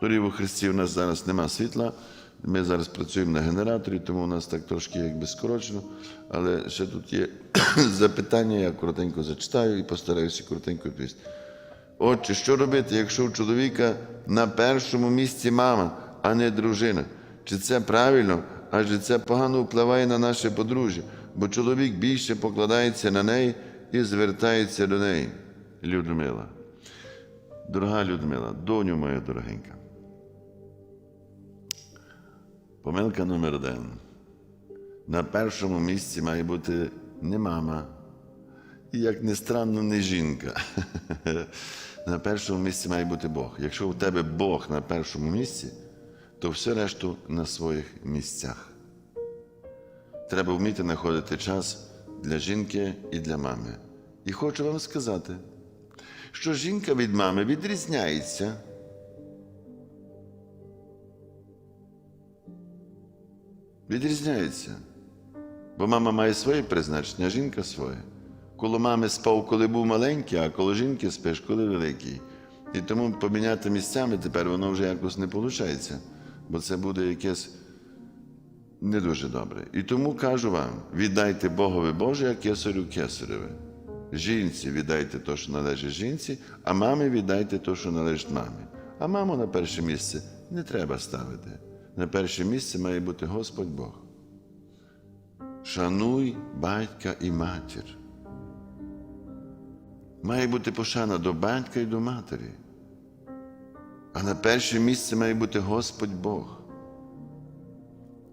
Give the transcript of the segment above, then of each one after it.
Дорі у Христі у нас зараз нема світла. Ми зараз працюємо на генераторі, тому у нас так трошки якби скорочено. Але ще тут є запитання, я коротенько зачитаю і постараюся коротенько відповісти. Отже, що робити, якщо у чоловіка на першому місці мама, а не дружина? Чи це правильно? Адже це погано впливає на наше подружжя, бо чоловік більше покладається на неї і звертається до неї. Людмила. Дорога Людмила, доню моя дорогенька. Помилка номер один. На першому місці має бути не мама. І, як не странно, не жінка. На першому місці має бути Бог. Якщо у тебе Бог на першому місці, то все решту на своїх місцях. Треба вміти знаходити час для жінки і для мами. І хочу вам сказати, що жінка від мами відрізняється. Відрізняється. Бо мама має своє призначення, а жінка своє. Коло мами спав, коли був маленький, а коло жінки спиш, коли великий. І тому поміняти місцями тепер воно вже якось не виходить, бо це буде якесь не дуже добре. І тому кажу вам: віддайте Богові Боже, а кесарю кесареве. Жінці віддайте те, що належить жінці, а мамі віддайте те, що належить мамі. А маму на перше місце не треба ставити. На перше місце має бути Господь Бог. Шануй батька і матір. Має бути пошана до батька і до матері. А на перше місце має бути Господь Бог.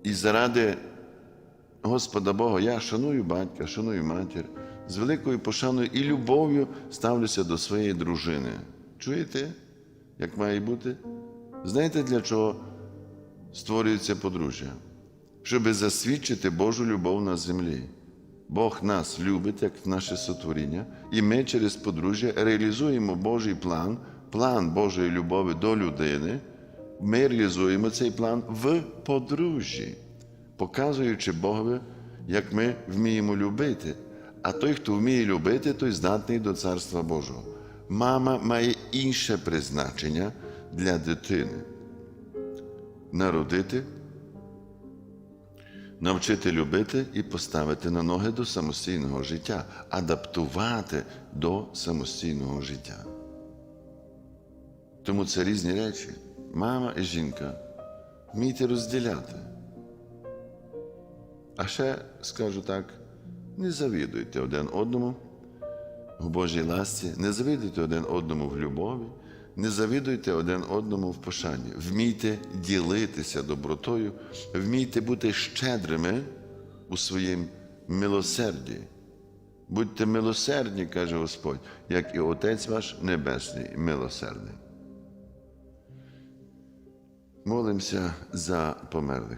І заради Господа Бога я шаную батька, шаную матір, з великою пошаною і любов'ю ставлюся до своєї дружини. Чуєте, як має бути? Знаєте, для чого створюється подружжя? Щоб засвідчити Божу любов на землі. Бог нас любить, як наше сотворіння, і ми через подружжя реалізуємо Божий план, план Божої любові до людини. Ми реалізуємо цей план в подружжі, показуючи Богові, як ми вміємо любити. А той, хто вміє любити, той здатний до Царства Божого. Мама має інше призначення для дитини народити, навчити любити і поставити на ноги до самостійного життя, адаптувати до самостійного життя. Тому це різні речі. Мама і жінка. Вмійте розділяти. А ще скажу так: не завідуйте один одному в Божій ласці, не завідуйте один одному в любові, не завідуйте один одному в пошані. Вмійте ділитися добротою, вмійте бути щедрими у своїм милосерді. Будьте милосердні, каже Господь, як і Отець ваш Небесний милосердний. Молимося за померлих.